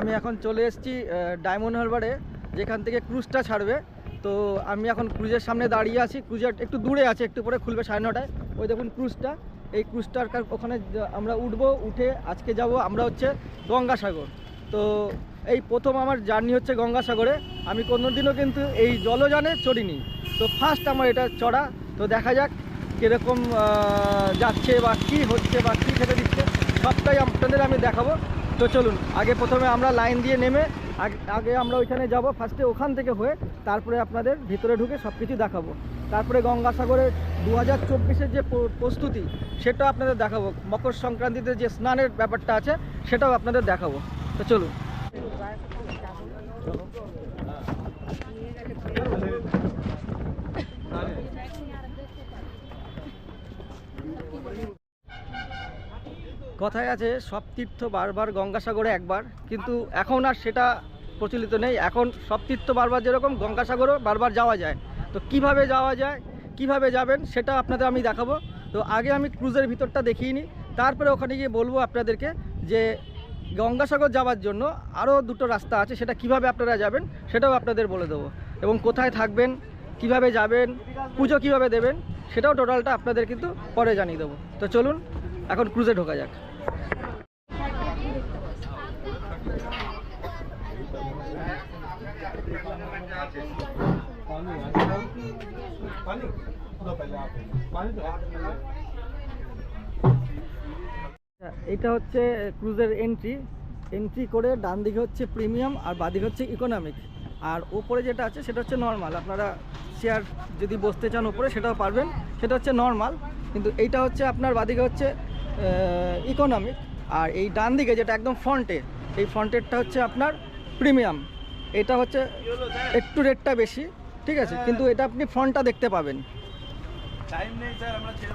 আমি এখন চলে এসেছি ডায়মন্ড হারবারে যেখান থেকে ক্রুজটা ছাড়বে। তো আমি এখন ক্রুজের সামনে দাঁড়িয়ে আছি। ক্রুজের একটু দূরে আছে, একটু পরে খুলবে সাড়ে নটায়। ওই দেখুন ক্রুজটা এই ক্রুজটার কার- ওখানে আমরা উঠবো, উঠে আজকে যাব আমরা হচ্ছে গঙ্গাসাগর। তো এই প্রথম আমার জার্নি হচ্ছে গঙ্গাসাগরে। আমি কোনোদিনও কিন্তু এই জলযানে চড়িনি। তো ফার্স্ট আমার এটা চড়া। তো দেখা যাক কীরকম যাচ্ছে বা কী হচ্ছে বা কী খেতে দিচ্ছে। সবটাই আপনাদের আমি দেখাবো। তো চলুন, আগে প্রথমে আমরা লাইন দিয়ে নেমে আগে- আমরা ওইখানে যাব ফার্স্টে ওখান থেকে হয়ে তারপরে আপনাদের ভিতরে ঢুকে সব কিছু দেখাবো। তারপরে গঙ্গাসাগরের দু হাজার চব্বিশের যে প্রস্তুতি সেটাও আপনাদের দেখাবো। মকর সংক্রান্তিতে যে স্নানের ব্যাপারটা আছে, সেটাও আপনাদের দেখাবো। তো চলুন। কথায় আছে, সব তীর্থ বারবার গঙ্গাসাগরে একবার, কিন্তু এখন আর সেটা প্রচলিত নেই। এখন সব তীর্থ বারবার যেরকম গঙ্গাসাগরও বারবার যাওয়া যায়। তো কীভাবে যাওয়া যায়, কীভাবে যাবেন সেটা আপনাদের আমি দেখাবো। তো আগে আমি ক্রুজের ভিতরটা দেখিয়ে নিই। তারপরে ওখানে গিয়ে বলব আপনাদেরকে যে গঙ্গাসাগর যাওয়ার জন্য আরও দুটো রাস্তা আছে, সেটা কীভাবে আপনারা যাবেন সেটাও আপনাদের বলে দেবো। এবং কোথায় থাকবেন, কীভাবে যাবেন, পুজো কীভাবে দেবেন, সেটাও টোটালটা আপনাদের কিন্তু পরে জানিয়ে দেবো। তো চলুন, এখন ক্রুজে ঢোকা যাক। এটা হচ্ছে ক্রুজের এন্ট্রি এন্ট্রি করে ডান দিকে হচ্ছে প্রিমিয়াম আর বাদিকে হচ্ছে ইকোনমিক আর ওপরে যেটা আছে সেটা হচ্ছে নর্মাল আপনারা চেয়ার যদি বসতে চান ওপরে, সেটাও পারবেন। সেটা হচ্ছে নর্মাল কিন্তু এইটা হচ্ছে আপনার বাদিকে হচ্ছে ইকোনমিক আর এই ডান দিকে যেটা একদম ফ্রন্টে এই ফ্রন্টেরটা হচ্ছে আপনার প্রিমিয়াম এটা হচ্ছে একটু রেটটা বেশি, ঠিক আছে? কিন্তু এটা আপনি ফ্রন্টটা দেখতে পাবেন। টাইম নেই স্যার আমরা ছেড়ে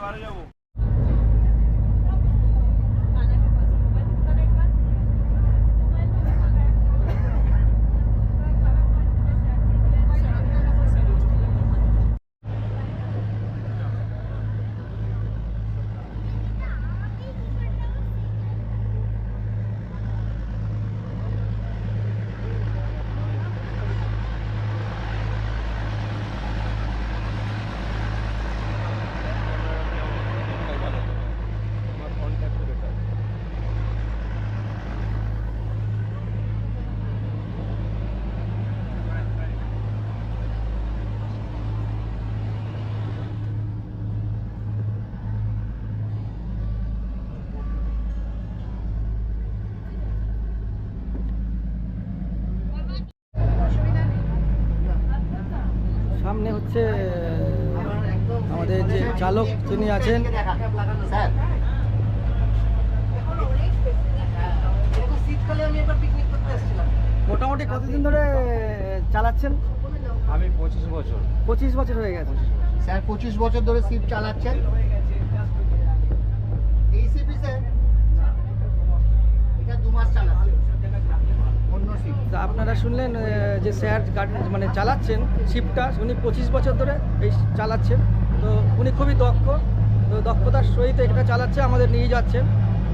সামনে হচ্ছে আমাদের যে চালক তিনি আছেন মোটামুটি কতদিন ধরে চালাচ্ছেন? আমি পঁচিশ বছর। পঁচিশ বছর হয়ে গেছে। স্যার পঁচিশ বছর ধরে শিপ চালাচ্ছেন। এই শিপই স্যার? এটা দু মাস চালাচ্ছে অন্য শিপ তা আপনারা শুনলেন যে স্যার মানে চালাচ্ছেন শিপটা উনি পঁচিশ বছর ধরে এই চালাচ্ছেন। তো উনি খুবই দক্ষ। তো দক্ষতার সহিত এটা চালাচ্ছে, আমাদের নিয়ে যাচ্ছেন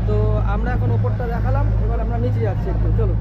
তো আমরা এখন ওপরটা দেখালাম, এবার আমরা নিচে যাচ্ছি একটু। চলুন।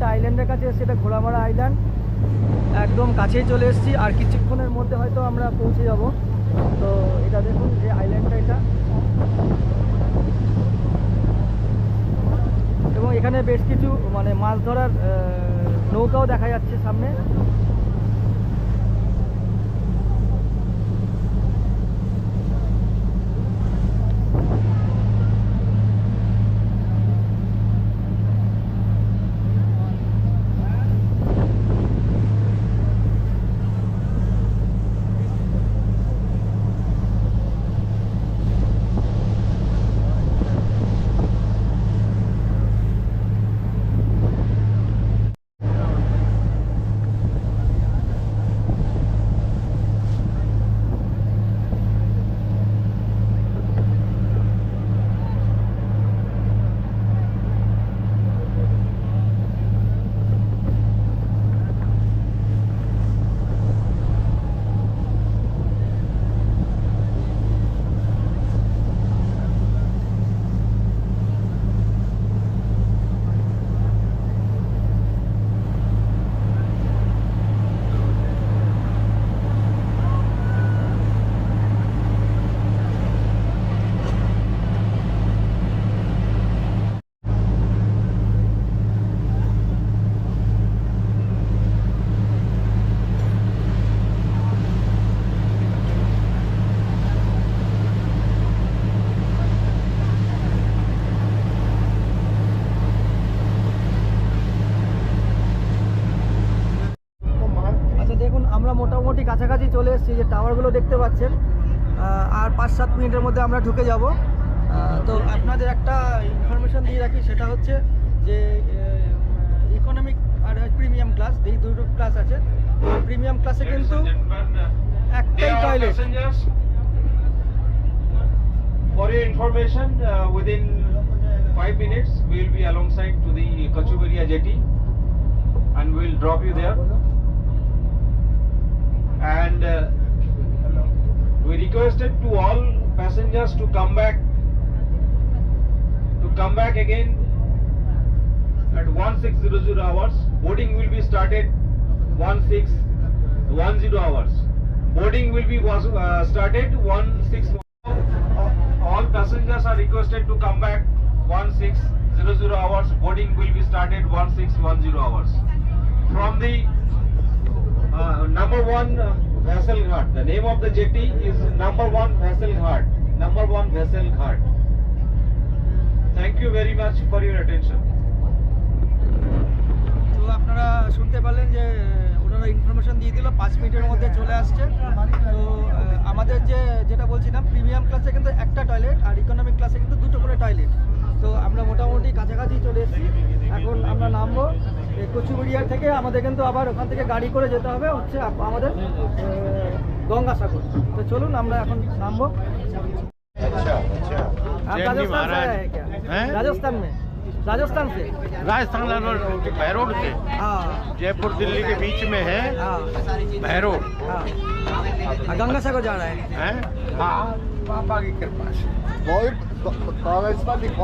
একটা আইল্যান্ডের কাছে এসেছি এটা ঘোড়ামারা আইল্যান্ড একদম কাছেই চলে এসেছি, আর কিছুক্ষণের মধ্যে হয়তো আমরা পৌঁছে যাব। তো এটা দেখুন, যে আইল্যান্ডটা এটা। এবং এখানে বেশ কিছু মানে মাছ ধরার নৌকাও দেখা যাচ্ছে সামনে। টাওয়ারগুলো দেখতে পাচ্ছেন আর পাঁচ সাত মিনিটের মধ্যে আমরা ঢুকে যাব তো আপনাদের একটা ইনফরমেশন দিয়ে রাখি সেটা হচ্ছে যে ইকোনমিক আর প্রিমিয়াম ক্লাস এই দুটো ক্লাস আছে প্রিমিয়াম ক্লাসে কিন্তু একটাই toilet. For your information, uh, within five minutes, we will be alongside to the Kachuberia jetty and we will drop you there. And uh, we requested to all passengers to come back, to come back again at 1600 hours. Boarding will be started 1610 hours. Boarding will be was, uh, started 16. All passengers are requested to come back 1600 hours. Boarding will be started 1610 hours. From the uh, number one uh, vessel ghat. The name of the jetty is number one vessel ghat. Number one vessel ghat. Thank you very much for your attention. তো আপনারা শুনতে পারলেন যে ওনারা information দিয়ে দিল পাঁচ মিনিটের মধ্যে চলে আসছে তো আমাদের যে যেটা বলছিলাম প্রিমিয়াম ক্লাসে কিন্তু একটা টয়লেট আর ইকোনমিক ক্লাসে কিন্তু দুটো করে টয়লেট তো আমরা মোটামুটি কাছাকাছি চলে এসেছি এখন আমরা নামবো কচুবুড়িয়া থেকে আমাদের কিন্তু আবার ওখান থেকে গাড়ি করে যেতে হবে হচ্ছে আপ- আমাদের আহ, গঙ্গাসাগর তো চলুন আমরা এখন নামবো आप राजस्थान से आए हैं क्या हैं? राजस्थान में राजस्थान से राजस्थान रोड भैरोड से हाँ जयपुर दिल्ली के बीच में है हाँ भैरोड हाँ हाँ, गंगासागर जा रहा है है हाँ पापा की कृपा से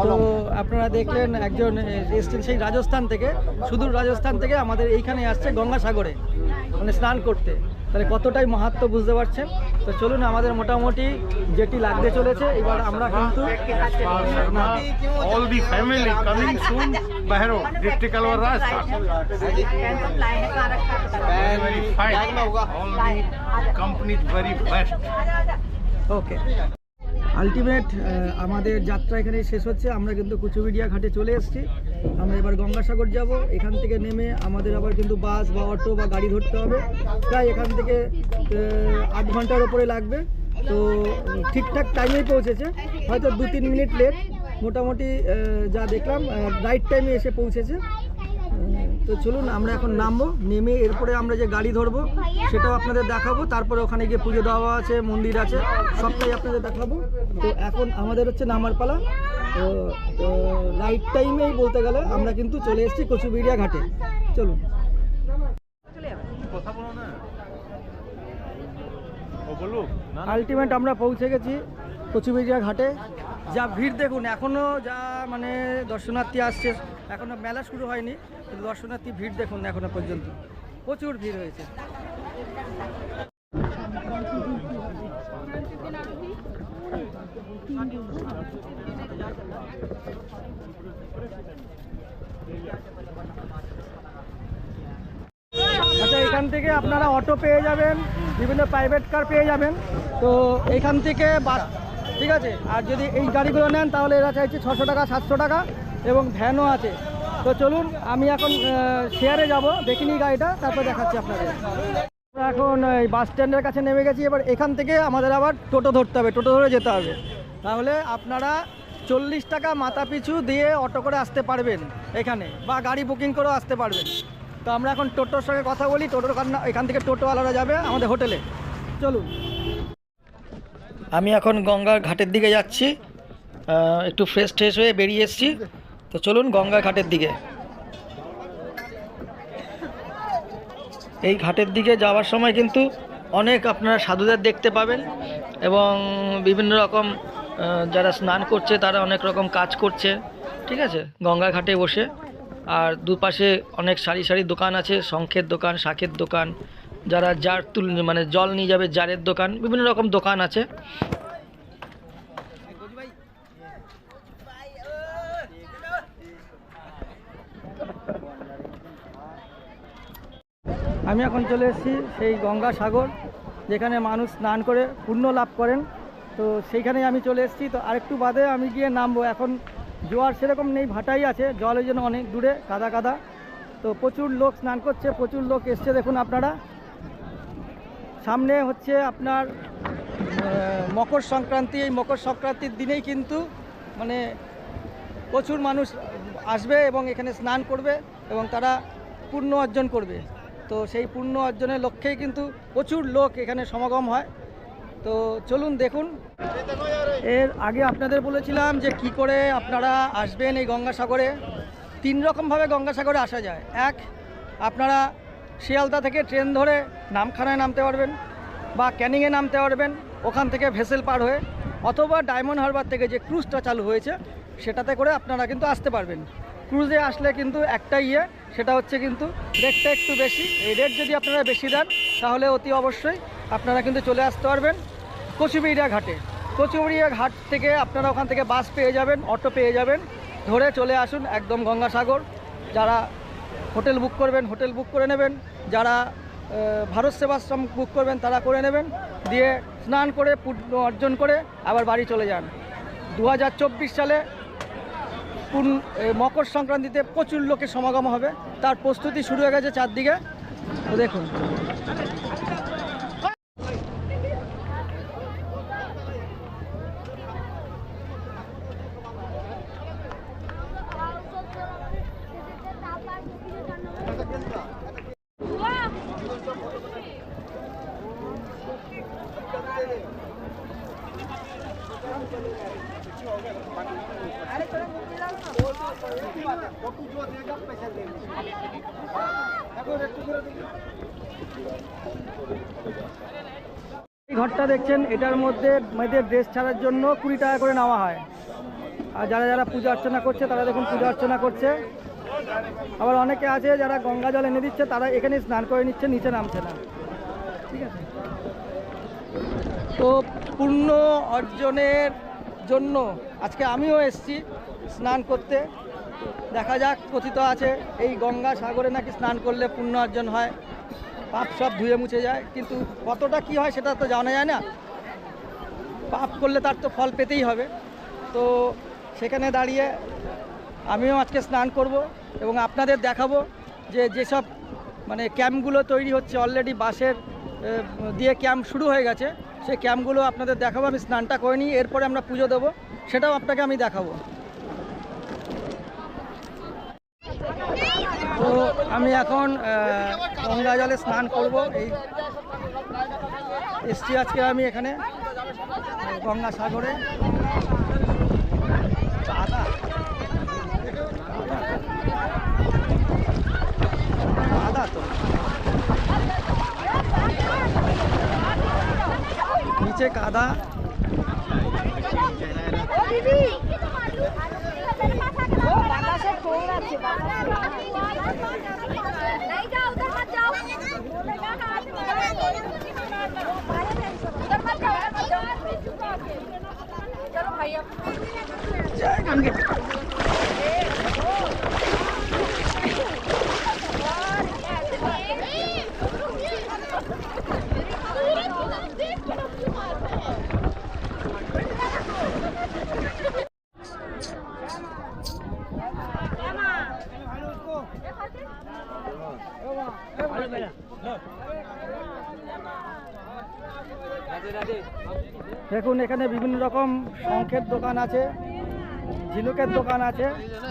তো আপনারা দেখলেন একজন এসছেন সেই রাজস্থান থেকে সুদূর রাজস্থান থেকে আমাদের এইখানে আসছে গঙ্গাসাগরে মানে স্নান করতে। তাহলে কতটাই মাহাত্ম বুঝতে পারছেন? তো চলুন আমাদের মোটামুটি যেটি লাগতে চলেছে এবার আমরা কিন্তু ওকে আলটিমেট আমাদের যাত্রা এখানে শেষ হচ্ছে। আমরা কিন্তু কুচুবিডিয়া ঘাটে চলে এসেছি। আমরা এবার গঙ্গাসাগর যাব। এখান থেকে নেমে আমাদের আবার কিন্তু বাস বা অটো বা গাড়ি ধরতে হবে। প্রায় এখান থেকে আধ ঘণ্টার ওপরে লাগবে। তো, ঠিকঠাক টাইমেই পৌঁছেছে। হয়তো দু তিন মিনিট লেট মোটামুটি যা দেখলাম রাইট টাইমে এসে পৌঁছেছে। তো চলুন আমরা এখন নামবো নেমে এরপরে আমরা যে গাড়ি ধরবো সেটাও আপনাদের দেখাবো তারপরে ওখানে গিয়ে পুজো দেওয়া আছে মন্দির আছে সবটাই আপনাদের দেখাবো। তো এখন আমাদের হচ্ছে নামার পালা। তো রাইট টাইমেই বলতে গেলে আমরা কিন্তু চলে এসেছি কচুবিড়িয়া ঘাটে। চলুন। আলটিমেট আমরা পৌঁছে গেছি কচুবেড়িয়া ঘাটে। যা ভিড় দেখুন এখনও যা মানে দর্শনার্থী আসছে এখনও মেলা শুরু হয়নি, কিন্তু দর্শনার্থী ভিড় দেখুন এখনও পর্যন্ত। প্রচুর ভিড় হয়েছে। আচ্ছা এখান থেকে আপনারা অটো পেয়ে যাবেন, বিভিন্ন প্রাইভেট কার পেয়ে যাবেন। তো এখান থেকে বাস ঠিক আছে? আর যদি এই গাড়িগুলো নেন, তাহলে এরা চাইছে ছশো টাকা, সাতশো টাকা এবং ভ্যানও আছে। তো চলুন, আমি এখন শেয়ারে যাব দেখিনি গাড়িটা, তারপর দেখাচ্ছি আপনাদের। এখন এই বাস স্ট্যান্ডের কাছে নেমে গেছি, এবার এখান থেকে আমাদের আবার টোটো ধরতে হবে, টোটো ধরে যেতে হবে। তাহলে আপনারা চল্লিশ টাকা মাথা পিছু দিয়ে অটো করে আসতে পারবেন এখানে, বা গাড়ি বুকিং করেও আসতে পারবেন। তো আমরা এখন টোটোর সঙ্গে কথা বলি, টোটোর এখান থেকে টোটোওয়ালারা যাবে আমাদের হোটেলে। চলুন। আমি এখন গঙ্গার ঘাটের দিকে যাচ্ছি। একটু ফ্রেশ ট্রেশ হয়ে বেরিয়ে এসেছি। তো চলুন গঙ্গা ঘাটের দিকে। এই ঘাটের দিকে যাওয়ার সময় কিন্তু অনেক আপনারা সাধুদের দেখতে পাবেন এবং বিভিন্ন রকম যারা স্নান করছে তারা অনেক রকম কাজ করছে। ঠিক আছে? গঙ্গা ঘাটে বসে। আর দুপাশে অনেক সারি সারি দোকান আছে, শঙ্খের দোকান শাঁখের দোকান। যারা জার তুল মানে জল নিয়ে যাবে জারের দোকান, বিভিন্ন রকম দোকান আছে। আমি এখন চলে এসেছি সেই গঙ্গা সাগর, যেখানে মানুষ স্নান করে পুণ্য লাভ করেন। তো সেইখানে আমি চলে এসেছি। তো আরেকটু বাদে আমি গিয়ে নামবো। এখন জোয়ার সেরকম নেই, ভাটাই আছে। জলের জন্য অনেক দূরে, কাদা কাদা। তো প্রচুর লোক স্নান করছে, প্রচুর লোক এসছে, দেখুন আপনারা। সামনে হচ্ছে আপনার মকর সংক্রান্তি। এই মকর সংক্রান্তির দিনেই কিন্তু মানে প্রচুর মানুষ আসবে এবং এখানে স্নান করবে এবং তারা পুণ্য অর্জন করবে। তো সেই পুণ্য অর্জনের লক্ষ্যেই কিন্তু প্রচুর লোক এখানে সমাগম হয়। তো চলুন দেখুন। এর আগে আপনাদের বলেছিলাম যে কি করে আপনারা আসবেন এই গঙ্গাসাগরে। তিন রকমভাবে গঙ্গাসাগরে আসা যায়। এক, আপনারা শিয়ালদা থেকে ট্রেন ধরে নামখানায় নামতে পারবেন বা ক্যানিংয়ে নামতে পারবেন, ওখান থেকে ভেসেল পার হয়ে অথবা ডায়মন্ড হারবার থেকে যে ক্রুজটা চালু হয়েছে, সেটাতে করে আপনারা কিন্তু আসতে পারবেন। ক্রুজে আসলে কিন্তু একটা ইয়ে সেটা হচ্ছে কিন্তু রেটটা একটু বেশি। এই রেট যদি আপনারা বেশি দেন, তাহলে অতি অবশ্যই আপনারা কিন্তু চলে আসতে পারবেন কচুবিড়িয়া ঘাটে। কচুবিড়িয়া ঘাট থেকে আপনারা ওখান থেকে বাস পেয়ে যাবেন, অটো পেয়ে যাবেন। ধরে চলে আসুন একদম গঙ্গাসাগর। যারা হোটেল বুক করবেন, হোটেল বুক করে নেবেন। যারা ভারত সেবাশ্রম বুক করবেন, তারা করে নেবেন। দিয়ে স্নান করে পূর্ণ অর্জন করে আবার বাড়ি চলে যান। দু হাজার চব্বিশ সালে পূর্ণ মকর সংক্রান্তিতে প্রচুর লোকের সমাগম হবে। তার প্রস্তুতি শুরু হয়ে গেছে চারদিকে। দেখুন। ঘরটা দেখছেন, এটার মধ্যে মেয়েদের ড্রেস ছাড়ার জন্য কুড়ি টাকা করে নেওয়া হয়। আর যারা যারা পূজা অর্চনা করছে, তারা দেখুন পূজা অর্চনা করছে। আবার অনেকে আছে যারা গঙ্গা জল এনে দিচ্ছে, তারা এখানে স্নান করে নিচ্ছে, নিচে নামছে না। ঠিক আছে? তো পূর্ণ অর্জনের জন্য আজকে আমিও এসছি স্নান করতে। দেখা যাক, কথিত আছে, এই গঙ্গা সাগরে নাকি স্নান করলে পুণ্য অর্জন হয়। পাপ সব ধুয়ে মুছে যায়, কিন্তু কতটা কি হয় সেটা তো জানা যায় না। পাপ করলে তার তো ফল পেতেই হবে। তো সেখানে দাঁড়িয়ে আমিও আজকে স্নান করব এবং আপনাদের দেখাবো যে যেসব মানে ক্যাম্পগুলো তৈরি হচ্ছে অলরেডি বাসের দিয়ে ক্যাম্প শুরু হয়ে গেছে, সেই ক্যাম্পগুলো আপনাদের দেখাবো, আমি স্নানটা করে নিই, এরপরে আমরা পুজো দেবো, সেটাও আপনাকে আমি দেখাবো। আমি এখন গঙ্গা জলে স্নান করব। এই এসছি আজকে আমি এখানে গঙ্গা সাগরে। তো নিচে কাদা। से थोड़ा नहीं जाओ उधर मत जाओ बोलेगा हाथ उधर मत जाओ उधर मत जाओ चलो भैया দেখুন, এখানে বিভিন্ন রকম শঙ্খের দোকান আছে, ঝিনুকের দোকান আছে।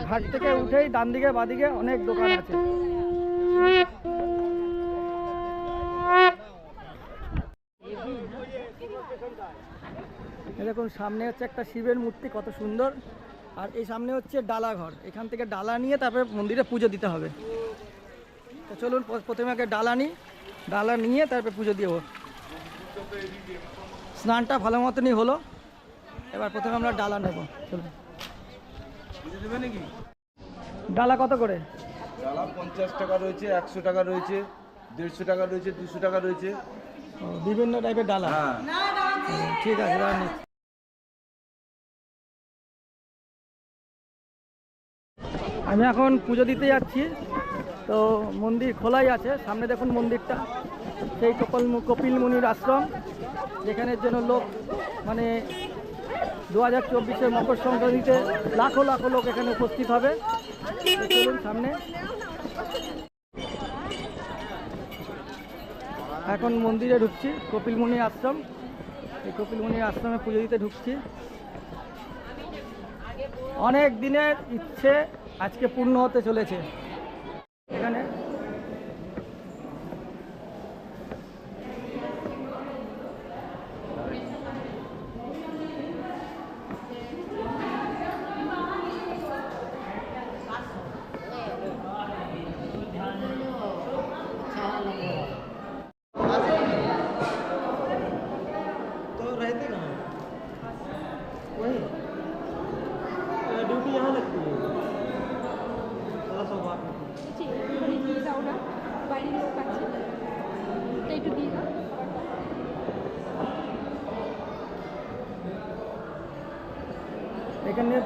ঘাট থেকে উঠেই ডান দিকে বাদিকে অনেক দোকান আছে। দেখুন, সামনে হচ্ছে একটা শিবের মূর্তি, কত সুন্দর। আর এই সামনে হচ্ছে ডালা ঘর। এখান থেকে ডালা নিয়ে তারপরে মন্দিরে পুজো দিতে হবে। তো চলুন প্রথমে আগে ডালা নিই। ডালা নিয়ে তারপরে পুজো দেবো স্নানটা ভালো মতনই হলো। এবার প্রথমে আমরা ডালা নেব। চলুন। ডালা কত করে? ডালা পঞ্চাশ টাকা রয়েছে একশো টাকা রয়েছে দেড়শো টাকা রয়েছে দুশো টাকা রয়েছে। বিভিন্ন টাইপের ডালা। হ্যাঁ। ঠিক আছে। আমি এখন পুজো দিতে যাচ্ছি। তো মন্দির খোলাই আছে সামনে দেখুন মন্দিরটা। সেই কপিল কপিল মুনির আশ্রম। যেখানের জন্য লোক মানে দু হাজার চব্বিশের মকর সংক্রান্তিতে লাখো লাখো লোক এখানে উপস্থিত হবে। সামনে। এখন মন্দিরে ঢুকছি, কপিলমুনি আশ্রম। এই কপিলমুনি আশ্রমে পুজো দিতে ঢুকছি। অনেক দিনের ইচ্ছে আজকে পূর্ণ হতে চলেছে। এখানে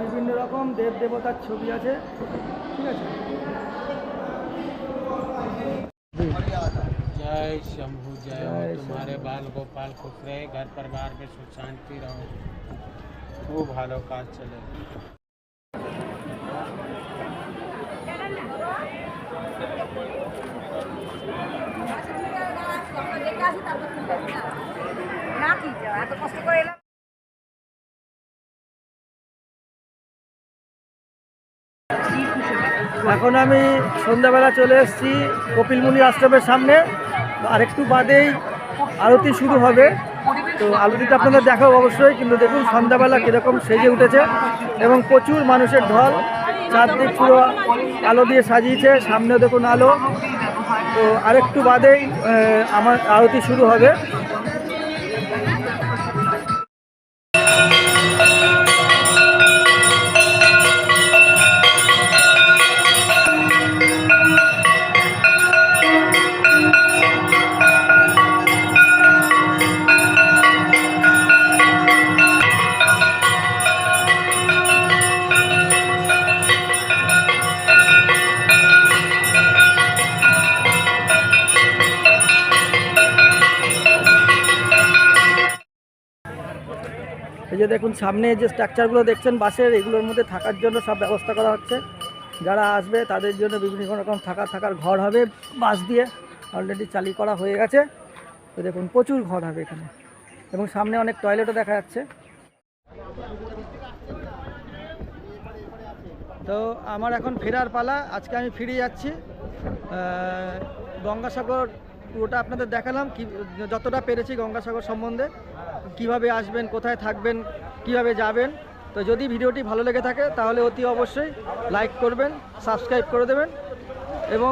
বিভিন্ন রকম দেব দেবতার ছবি আছে ঠিক আছে जय शंभु जय हो जय तुम्हारे बाल गोपाल खुश रहे घर परिवार में सुख शांति रहो खूब ভালো কাজ চলে না কি এত কষ্ট করে এখন আমি সন্ধ্যাবেলা চলে এসেছি কপিলমুনি আশ্রমের সামনে। আর একটু বাদেই আরতি শুরু হবে। তো আরতিটা আপনাদের দেখাও অবশ্যই, কিন্তু দেখুন সন্ধ্যাবেলা কীরকম সেজে উঠেছে এবং প্রচুর মানুষের ঢল, চারদিক পুরো আলো দিয়ে সাজিয়েছে সামনে দেখুন আলো। তো আরেকটু বাদেই আমার আরতি শুরু হবে। দেখুন, সামনে যে স্ট্রাকচারগুলো দেখছেন, বাসের, এগুলোর মধ্যে থাকার জন্য সব ব্যবস্থা করা হচ্ছে। যারা আসবে, তাদের জন্য বিভিন্ন রকম থাকা, থাকার ঘর হবে বাস দিয়ে অলরেডি চালি করা হয়ে গেছে। তো দেখুন, প্রচুর ঘর হবে এখানে। এবং সামনে অনেক টয়লেটও দেখা যাচ্ছে। তো আমার এখন ফেরার পালা। আজকে আমি ফিরে যাচ্ছি গঙ্গাসাগর পুরোটা আপনাদের দেখালাম, কি, যতটা পেরেছি গঙ্গাসাগর সম্বন্ধে, কীভাবে আসবেন, কোথায় থাকবেন, কীভাবে যাবেন। তো যদি ভিডিওটি ভালো লেগে থাকে, তাহলে অতি অবশ্যই লাইক করবেন সাবস্ক্রাইব করে দেবেন, এবং